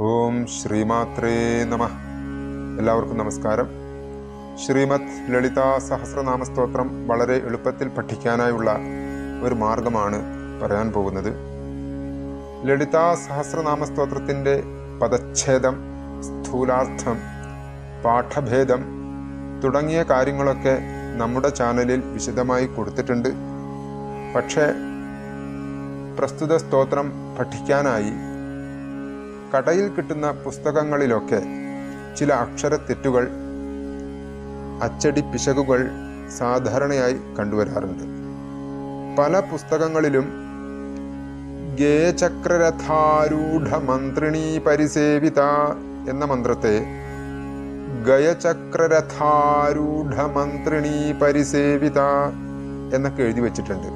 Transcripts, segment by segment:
ഓം ശ്രീമാത്രേ നമ. എല്ലാവർക്കും നമസ്കാരം. ശ്രീമത് ലളിത സഹസ്രനാമ സ്തോത്രം വളരെ എളുപ്പത്തിൽ പഠിക്കാനായുള്ള ഒരു മാർഗമാണ് പറയാൻ പോകുന്നത്. ലളിത സഹസ്രനാമ സ്തോത്രത്തിന്റെ പദച്ഛേദം സ്ഥൂലാർത്ഥം പാഠഭേദം തുടങ്ങിയ കാര്യങ്ങളൊക്കെ നമ്മുടെ ചാനലിൽ വിശദമായി കൊടുത്തിട്ടുണ്ട്. പക്ഷേ പ്രസ്തുത സ്തോത്രം പഠിക്കാനായി കടയിൽ കിട്ടുന്ന പുസ്തകങ്ങളിലൊക്കെ ചില അക്ഷരത്തെറ്റുകൾ അച്ചടി പിശകുകൾ സാധാരണയായി കണ്ടുവരാറുണ്ട്. പല പുസ്തകങ്ങളിലും ഗേചക്രരഥാരൂഢ മന്ത്രിണീ പരിസേവിത എന്ന മന്ത്രത്തെ ഗയചക്രരഥാരൂഢ മന്ത്രിണീ പരിസേവിത എന്നൊക്കെ എഴുതി വച്ചിട്ടുണ്ട്.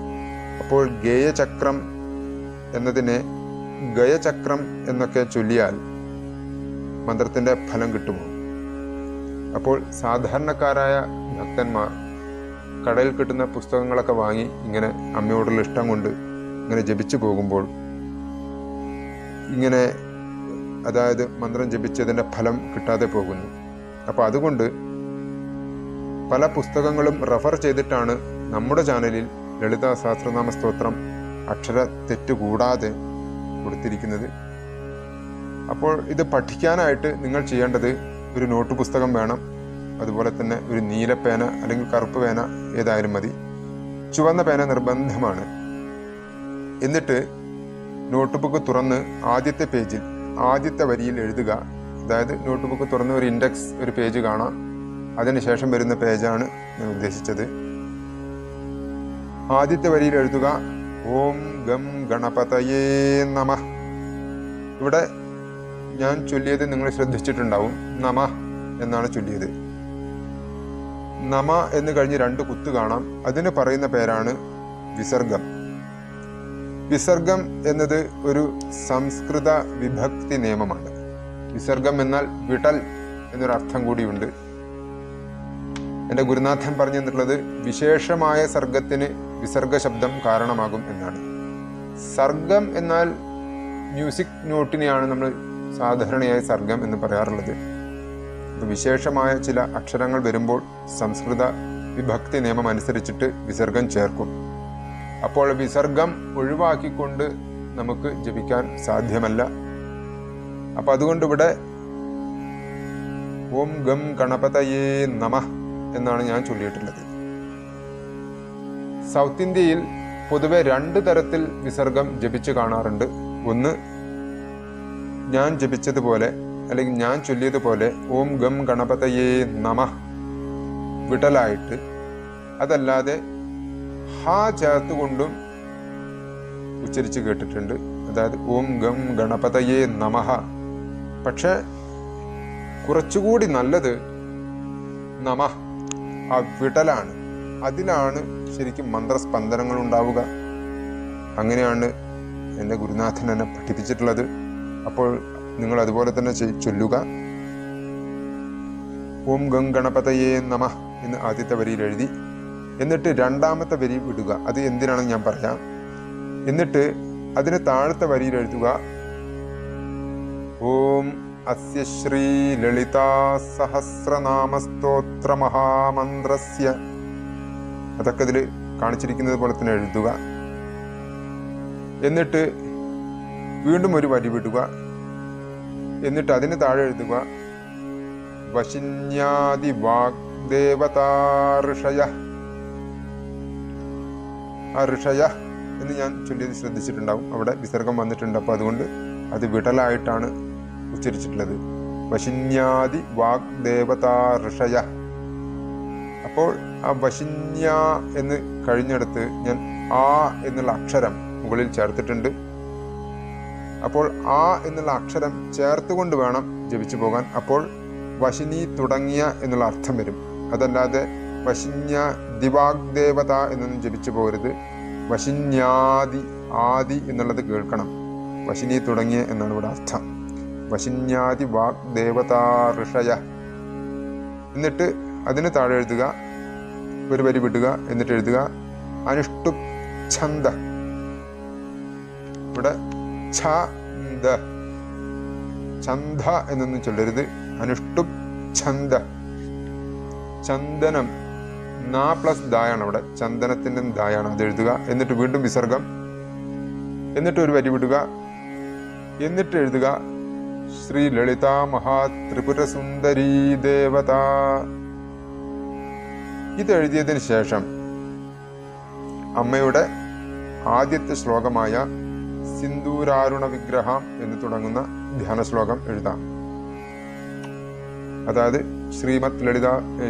അപ്പോൾ ഗേയചക്രം എന്നതിനെ ഗയചക്രം എന്നൊക്കെ ചൊല്ലിയാൽ മന്ത്രത്തിന്റെ ഫലം കിട്ടുമോ? അപ്പോൾ സാധാരണക്കാരായ ഭക്തന്മാർ കടയിൽ കിട്ടുന്ന പുസ്തകങ്ങളൊക്കെ വാങ്ങി ഇങ്ങനെ അമ്മയോടുള്ള ഇഷ്ടം കൊണ്ട് ഇങ്ങനെ ജപിച്ചു പോകുമ്പോൾ ഇങ്ങനെ അതായത് മന്ത്രം ജപിച്ചതിന്റെ ഫലം കിട്ടാതെ പോകുന്നു. അപ്പോൾ അതുകൊണ്ട് പല പുസ്തകങ്ങളും റെഫർ ചെയ്തിട്ടാണ് നമ്മുടെ ചാനലിൽ ലളിത സഹസ്രനാമ സ്തോത്രം അക്ഷര തെറ്റ് കൂടാതെ കൊടുത്തിരിക്കുന്നത് അപ്പോൾ ഇത് പഠിക്കാനായിട്ട് നിങ്ങൾ ചെയ്യേണ്ടത് ഒരു നോട്ട് പുസ്തകം വേണം. അതുപോലെ തന്നെ ഒരു നീല പേന അല്ലെങ്കിൽ കറുപ്പ് പേന ഏതായാലും മതി. ചുവന്ന പേന നിർബന്ധമാണ്. എന്നിട്ട് നോട്ട് ബുക്ക് തുറന്ന് ആദ്യത്തെ പേജിൽ ആദ്യത്തെ വരിയിൽ എഴുതുക. അതായത് നോട്ട് ബുക്ക് തുറന്ന് ഒരു ഇൻഡെക്സ് ഒരു പേജ് കാണാം. അതിനുശേഷം വരുന്ന പേജാണ് ഞാൻ ഉദ്ദേശിച്ചത്. ആദ്യത്തെ വരിയിൽ എഴുതുക. ഓം ഗം ഗണപതയേ നമ. ഇവിടെ ഞാൻ ചൊല്ലിയത് നിങ്ങൾ ശ്രദ്ധിച്ചിട്ടുണ്ടാവും. നമ എന്നാണ് ചൊല്ലിയത്. നമ എന്ന് കഴിഞ്ഞ് രണ്ട് കുത്ത് കാണാം. അതിന് പറയുന്ന പേരാണ് വിസർഗം. വിസർഗം എന്നത് ഒരു സംസ്കൃത വിഭക്തി നിയമമാണ്. വിസർഗം എന്നാൽ വിടൽ എന്നൊരർത്ഥം കൂടിയുണ്ട്. എന്റെ ഗുരുനാഥൻ പറഞ്ഞു തന്നിട്ടുള്ളത് വിശേഷമായ സർഗത്തിന് വിസർഗ ശബ്ദം കാരണമാകും എന്നാണ്. സർഗം എന്നാൽ മ്യൂസിക് നോട്ടിനെയാണ് നമ്മൾ സാധാരണയായി സർഗം എന്ന് പറയാറുള്ളത്. വിശേഷമായ ചില അക്ഷരങ്ങൾ വരുമ്പോൾ സംസ്കൃത വിഭക്തി നിയമം അനുസരിച്ചിട്ട് വിസർഗം ചേർക്കും. അപ്പോൾ വിസർഗം ഒഴിവാക്കിക്കൊണ്ട് നമുക്ക് ജപിക്കാൻ സാധ്യമല്ല. അപ്പം അതുകൊണ്ട് ഇവിടെ ഓം ഗം ഗണപതയേ നമ എന്നാണ് ഞാൻ ചൊല്ലിയിട്ടുള്ളത്. സൗത്ത് ഇന്ത്യയിൽ പൊതുവെ രണ്ട് തരത്തിൽ വിസർഗം ജപിച്ച് കാണാറുണ്ട്. ഒന്ന് ഞാൻ ജപിച്ചതുപോലെ അല്ലെങ്കിൽ ഞാൻ ചൊല്ലിയതുപോലെ ഓം ഗം ഗണപതയേ നമ വിടലായിട്ട് അതല്ലാതെ ഹാ ചേർത്തുകൊണ്ടും ഉച്ചരിച്ച് കേട്ടിട്ടുണ്ട്. അതായത് ഓം ഗം ഗണപതയേ നമഃ. പക്ഷേ കുറച്ചുകൂടി നല്ലത് നമ ആ വിടലാണ്. അതിലാണ് ശരിക്കും മന്ത്രസ്പന്ദനങ്ങൾ ഉണ്ടാവുക. അങ്ങനെയാണ് എന്റെ ഗുരുനാഥൻ എന്നെ പഠിപ്പിച്ചിട്ടുള്ളത്. അപ്പോൾ നിങ്ങൾ അതുപോലെ തന്നെ ചൊല്ലുക. ഓം ഗം ഗണപതയേ നമ എന്ന് ആദ്യത്തെ വരിയിൽ എഴുതി. എന്നിട്ട് രണ്ടാമത്തെ വരി വിടുക. അത് എന്തിനാണെന്ന് ഞാൻ പറയാം. എന്നിട്ട് അതിന് താഴത്തെ വരിയിൽ എഴുതുക. ഓം അസ്യ ശ്രീ ലളിതാ സഹസ്രനാമസ്തോത്ര മഹാമന്ത്രസ്യ അതൊക്കെ ഇതിൽ കാണിച്ചിരിക്കുന്നത് പോലെ തന്നെ എഴുതുക. എന്നിട്ട് വീണ്ടും ഒരു വരി വിടുക. എന്നിട്ട് അതിന് താഴെ എഴുതുക. വശിന്യാദി വാഗ്ദേവതാഋഷയ ഋഷയ എന്ന് ഞാൻ ചൊല്ലിയത് ശ്രദ്ധിച്ചിട്ടുണ്ടാവും. അവിടെ വിസർഗം വന്നിട്ടുണ്ട്. അപ്പോൾ അതുകൊണ്ട് അത് വിടലായിട്ടാണ് ഉച്ചരിച്ചിട്ടുള്ളത്. വശിന്യാദി വാഗ്ദേവതാ ഋഷയ അപ്പോൾ ആ വശിന്യ എന്ന് കഴിഞ്ഞെടുത്ത് ഞാൻ ആ എന്നുള്ള അക്ഷരം മുകളിൽ ചേർത്തിട്ടുണ്ട്. അപ്പോൾ ആ എന്നുള്ള അക്ഷരം ചേർത്തുകൊണ്ട് വേണം ജപിച്ചു പോകാൻ. അപ്പോൾ വശിനി തുടങ്ങിയ എന്നുള്ള അർത്ഥം വരും. അതല്ലാതെ വശിന്യ ദിവാഗ്ദേവത എന്നൊന്നും ജപിച്ചു പോകരുത്. വശിന്യാദി ആദി എന്നുള്ളത് കേൾക്കണം. വശിനി തുടങ്ങിയ എന്നാണ് ഇവിടെ അർത്ഥം. വശിന്യാദി വാഗ്ദേവതാ ഋഷയ എന്നിട്ട് അതിന് താഴെ എഴുതുക ഒരു വരി വിടുക എന്നിട്ട് എഴുതുക അനുഷ്ടു ഛന്ദ ഇവിടെ ഛന്ദ. ഛന്ദ എന്നൊന്നും ചൊല്ലരുത്. അനുഷ്ടുപ് ഛന്ദ ചന്ദനം നാ പ്ലസ് ദായാണ് അവിടെ. ചന്ദനത്തിന്റെ ദായാണ് അത് എഴുതുക. എന്നിട്ട് വീണ്ടും വിസർഗം. എന്നിട്ട് ഒരു വരി വിടുക. എന്നിട്ട് എഴുതുക. ശ്രീ ലളിത മഹാ ത്രിപുര സുന്ദരീ ദേവത. ഇത് എഴുതിയതിന് ശേഷം അമ്മയുടെ ആദ്യത്തെ ശ്ലോകമായ സിന്ദൂരാരുണ വിഗ്രഹം എന്ന് തുടങ്ങുന്ന ധ്യാന ശ്ലോകം എഴുതാം. അതായത് ശ്രീമത് ലളിത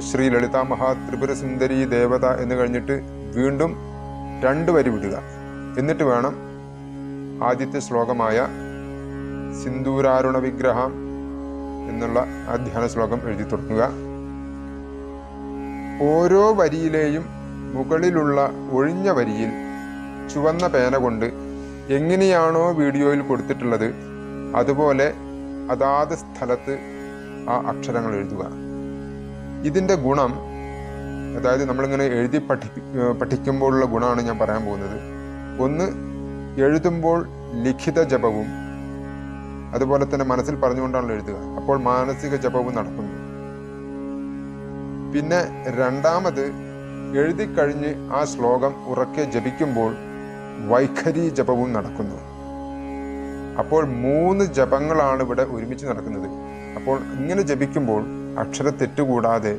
ശ്രീ ലളിത മഹാ ത്രിപുര സുന്ദരി ദേവത എന്ന് കഴിഞ്ഞിട്ട് വീണ്ടും രണ്ട് വരി വിടുക. എന്നിട്ട് വേണം ആദ്യത്തെ ശ്ലോകമായ സിന്ദൂരാരുണ വിഗ്രഹം എന്നുള്ള ആ ധ്യാന ശ്ലോകം എഴുതി തുടങ്ങുക. ഓരോ വരിയിലെയും മുകളിലുള്ള ഒഴിഞ്ഞ വരിയിൽ ചുവന്ന പേന കൊണ്ട് എങ്ങനെയാണോ വീഡിയോയിൽ കൊടുത്തിട്ടുള്ളത് അതുപോലെ അതാത് സ്ഥലത്ത് ആ അക്ഷരങ്ങൾ എഴുതുക. ഇതിന്റെ ഗുണം അതായത് നമ്മളിങ്ങനെ എഴുതി പഠി പഠിക്കുമ്പോഴുള്ള ഗുണമാണ് ഞാൻ പറയാൻ പോകുന്നത്. ഒന്ന് എഴുതുമ്പോൾ ലിഖിത ജപവും അതുപോലെ തന്നെ മനസ്സിൽ പറഞ്ഞുകൊണ്ടാണ് എഴുതുക. അപ്പോൾ മാനസിക ജപവും നടക്കുന്നു. പിന്നെ രണ്ടാമത് എഴുതി കഴിഞ്ഞ് ആ ശ്ലോകം ഉറക്കെ ജപിക്കുമ്പോൾ വൈഖരി ജപവും നടക്കുന്നു. അപ്പോൾ മൂന്ന് ജപങ്ങളാണ് ഇവിടെ ഒരുമിച്ച് നടക്കുന്നത്. അപ്പോൾ ഇങ്ങനെ ജപിക്കുമ്പോൾ അക്ഷര കൂടാതെ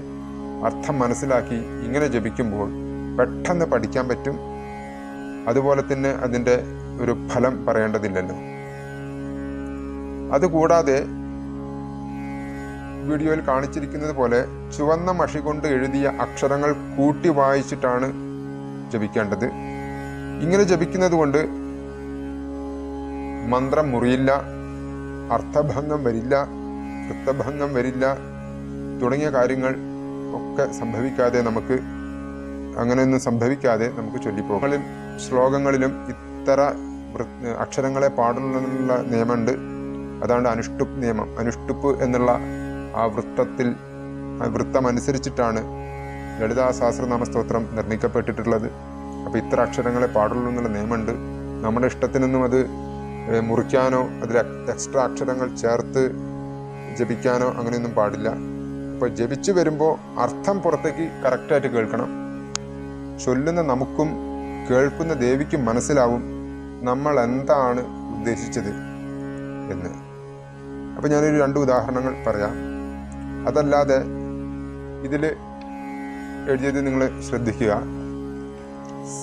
അർത്ഥം മനസ്സിലാക്കി ഇങ്ങനെ ജപിക്കുമ്പോൾ പെട്ടെന്ന് പഠിക്കാൻ പറ്റും. അതുപോലെ തന്നെ അതിന്റെ ഒരു ഫലം പറയേണ്ടതില്ലല്ലോ. അതുകൂടാതെ വീഡിയോയിൽ കാണിച്ചിരിക്കുന്നത് പോലെ ചുവന്ന മഷി കൊണ്ട് എഴുതിയ അക്ഷരങ്ങൾ കൂട്ടി വായിച്ചിട്ടാണ് ജപിക്കേണ്ടത്. ഇങ്ങനെ ജപിക്കുന്നത് കൊണ്ട് മന്ത്രം മുറിയില്ല അർത്ഥഭംഗം വരില്ല വൃത്തഭംഗം വരില്ല തുടങ്ങിയ കാര്യങ്ങൾ ഒക്കെ സംഭവിക്കാതെ നമുക്ക് അങ്ങനെയൊന്നും സംഭവിക്കാതെ നമുക്ക് ചൊല്ലിപ്പോകും. ശ്ലോകങ്ങളിലും ഇത്തര അക്ഷരങ്ങളെ പാടുള്ള നിയമമുണ്ട്. അതാണ് അനുഷ്ടുപ്പ് നിയമം. അനുഷ്ടുപ്പ് എന്നുള്ള ആ വൃത്തത്തിൽ ആ വൃത്തം അനുസരിച്ചിട്ടാണ് ലളിതാ സഹസ്രനാമ സ്തോത്രം നിർമ്മിക്കപ്പെട്ടിട്ടുള്ളത്. അപ്പോൾ ഇത്ര അക്ഷരങ്ങളെ പാടുള്ളൂ എന്നുള്ള നിയമമുണ്ട്. നമ്മുടെ ഇഷ്ടത്തിനൊന്നും അത് മുറിക്കാനോ അതിൽ എക്സ്ട്രാ അക്ഷരങ്ങൾ ചേർത്ത് ജപിക്കാനോ അങ്ങനെയൊന്നും പാടില്ല. അപ്പോൾ ജപിച്ചു വരുമ്പോൾ അർത്ഥം പുറത്തേക്ക് കറക്റ്റായിട്ട് കേൾക്കണം. ചൊല്ലുന്ന നമുക്കും കേൾക്കുന്ന ദേവിക്കും മനസ്സിലാവും നമ്മൾ എന്താണ് ഉദ്ദേശിച്ചത് എന്ന്. അപ്പം ഞാനൊരു രണ്ട് ഉദാഹരണങ്ങൾ പറയാം. അതല്ലാതെ ഇതിൽ എഴുതിയത് നിങ്ങൾ ശ്രദ്ധിക്കുക.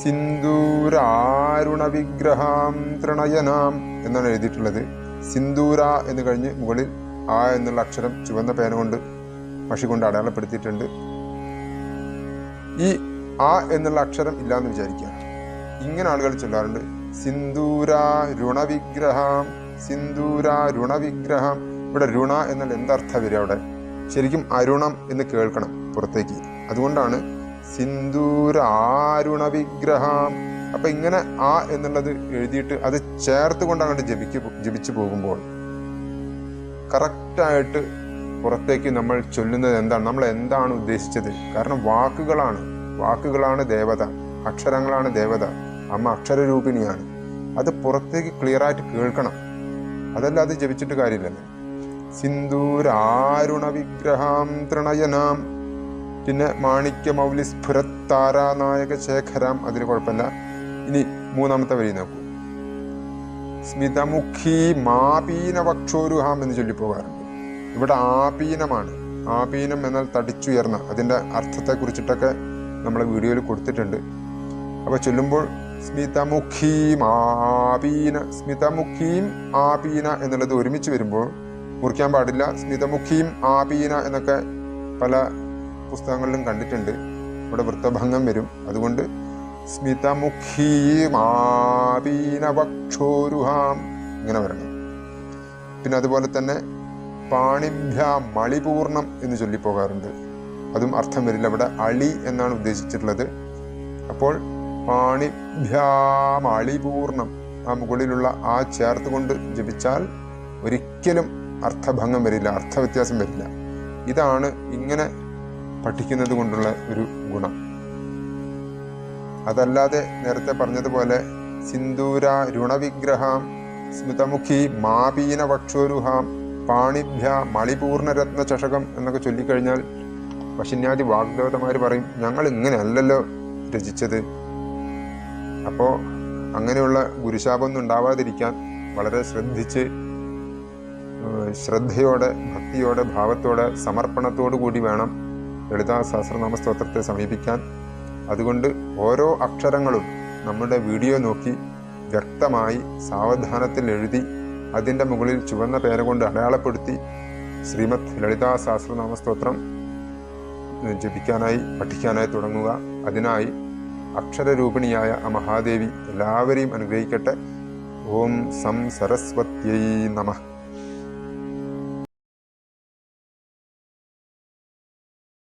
സിന്ദൂരാരുണ വിഗ്രഹാം തൃണയനാം എന്നാണ് എഴുതിയിട്ടുള്ളത്. സിന്ദൂര എന്ന് കഴിഞ്ഞ് മുകളിൽ ആ എന്നുള്ള അക്ഷരം ചുവന്ന പേന കൊണ്ട് മഷി കൊണ്ട് അടയാളപ്പെടുത്തിയിട്ടുണ്ട്. ഈ ആ എന്നുള്ള അക്ഷരം ഇല്ലാന്ന് വിചാരിക്കുക. ഇങ്ങനെ ആളുകൾ ചൊല്ലാറുണ്ട്. സിന്ദൂര രുണവിഗ്രഹം സിന്ദൂര വിഗ്രഹം ഇവിടെ രുണ എന്നാൽ എന്തർത്ഥം വരിക അവിടെ? ശരിക്കും അരുണം എന്ന് കേൾക്കണം പുറത്തേക്ക്. അതുകൊണ്ടാണ് ആരുണ വിഗ്രഹം അപ്പൊ ഇങ്ങനെ ആ എന്നുള്ളത് എഴുതിയിട്ട് അത് ചേർത്ത് കൊണ്ട് അങ്ങോട്ട് ജപിക്ക് ജപിച്ചു പോകുമ്പോൾ. കറക്റ്റായിട്ട് പുറത്തേക്ക് നമ്മൾ ചൊല്ലുന്നത് എന്താണ്? നമ്മൾ എന്താണ് ഉദ്ദേശിച്ചത്? കാരണം വാക്കുകളാണ്. വാക്കുകളാണ് ദേവത. അക്ഷരങ്ങളാണ് ദേവത. അമ്മ അക്ഷരരൂപിണിയാണ്. അത് പുറത്തേക്ക് ക്ലിയറായിട്ട് കേൾക്കണം. അതല്ലാതെ ജപിച്ചിട്ട് കാര്യമില്ലല്ലോ സിന്ദൂരാരുണ വിഗ്രഹാം തൃണയനാം പിന്നെ മാണിക്യ മൗലി സ്ഫുരത്താരാനായക ശേഖരാം അതിന് കുഴപ്പമില്ല. ഇനി മൂന്നാമത്തെ വരി നോക്കൂ. സ്മിതമുഖി മാപീന വക്ഷോരുഹാം എന്ന് ചൊല്ലിപ്പോകാറുണ്ട് ഇവിടെ ആപീനമാണ്. ആപീനം എന്നാൽ തടിച്ചുയർന്ന. അതിന്റെ അർത്ഥത്തെ കുറിച്ചിട്ടൊക്കെ നമ്മളെ വീഡിയോയിൽ കൊടുത്തിട്ടുണ്ട്. അപ്പോൾ ചൊല്ലുമ്പോൾ സ്മിതമുഖീം ആപീന സ്മിതമുഖീം ആപീന എന്നുള്ളത് ഒരുമിച്ച് വരുമ്പോൾ മുറിക്കാൻ പാടില്ല. സ്മിതമുഖീം ആപീന എന്നൊക്കെ പല പുസ്തകങ്ങളിലും കണ്ടിട്ടുണ്ട്. ഇവിടെ വൃത്തഭംഗം വരും. അതുകൊണ്ട് സ്മിതമുഖീമാപീന വക്ഷോരുഹാം ഇങ്ങനെ വരണം. പിന്നെ അതുപോലെ തന്നെ പാണിഭ്യ മളിപൂർണം എന്ന് ചൊല്ലിപ്പോകാറുണ്ട്. അതും അർത്ഥം വരില്ല. ഇവിടെ അളി എന്നാണ് ഉദ്ദേശിച്ചിട്ടുള്ളത്. അപ്പോൾ പാണിഭ്യാമളിപൂർണം ആ മുകളിലുള്ള ആ ചേർത്ത് കൊണ്ട് ജപിച്ചാൽ ഒരിക്കലും അർത്ഥഭംഗം വരില്ല അർത്ഥവ്യത്യാസം വരില്ല. ഇതാണ് ഇങ്ങനെ പഠിക്കുന്നത് കൊണ്ടുള്ള ഒരു ഗുണം. അതല്ലാതെ നേരത്തെ പറഞ്ഞതുപോലെ സിന്ദൂര രുണവിഗ്രഹാം സ്മിതമുഖി മാപീന വക്ഷോരുഹാം പാണിഭ്യ മളിപൂർണരത്ന ചഷകം എന്നൊക്കെ ചൊല്ലിക്കഴിഞ്ഞാൽ വശിന്യാദി വാഗ്ദേവതമാർ പറയും ഞങ്ങൾ ഇങ്ങനെയല്ലല്ലോ രചിച്ചത്. അപ്പോൾ അങ്ങനെയുള്ള ഗുരുശാപമൊന്നും ഉണ്ടാവാതിരിക്കാൻ വളരെ ശ്രദ്ധിച്ച് ശ്രദ്ധയോടെ ഭക്തിയോടെ ഭാവത്തോടെ സമർപ്പണത്തോടു കൂടി വേണം ലളിതാ സഹസ്രനാമ സ്തോത്രത്തെ സമീപിക്കാൻ. അതുകൊണ്ട് ഓരോ അക്ഷരങ്ങളും നമ്മുടെ വീഡിയോ നോക്കി വ്യക്തമായി സാവധാനത്തിൽ എഴുതി അതിന്റെ മുകളിൽ ചുവന്ന പേന കൊണ്ട് അടയാളപ്പെടുത്തി ശ്രീമദ് ലളിതാ സഹസ്രനാമ സ്തോത്രം ജപിക്കാനായി പഠിക്കാനായി തുടങ്ങുക. അതിനായി അക്ഷരരൂപിണിയായ ആ മഹാദേവി എല്ലാവരെയും അനുഗ്രഹിക്കട്ടെ. ഓം സം സരസ്വത്യൈ നമഃ.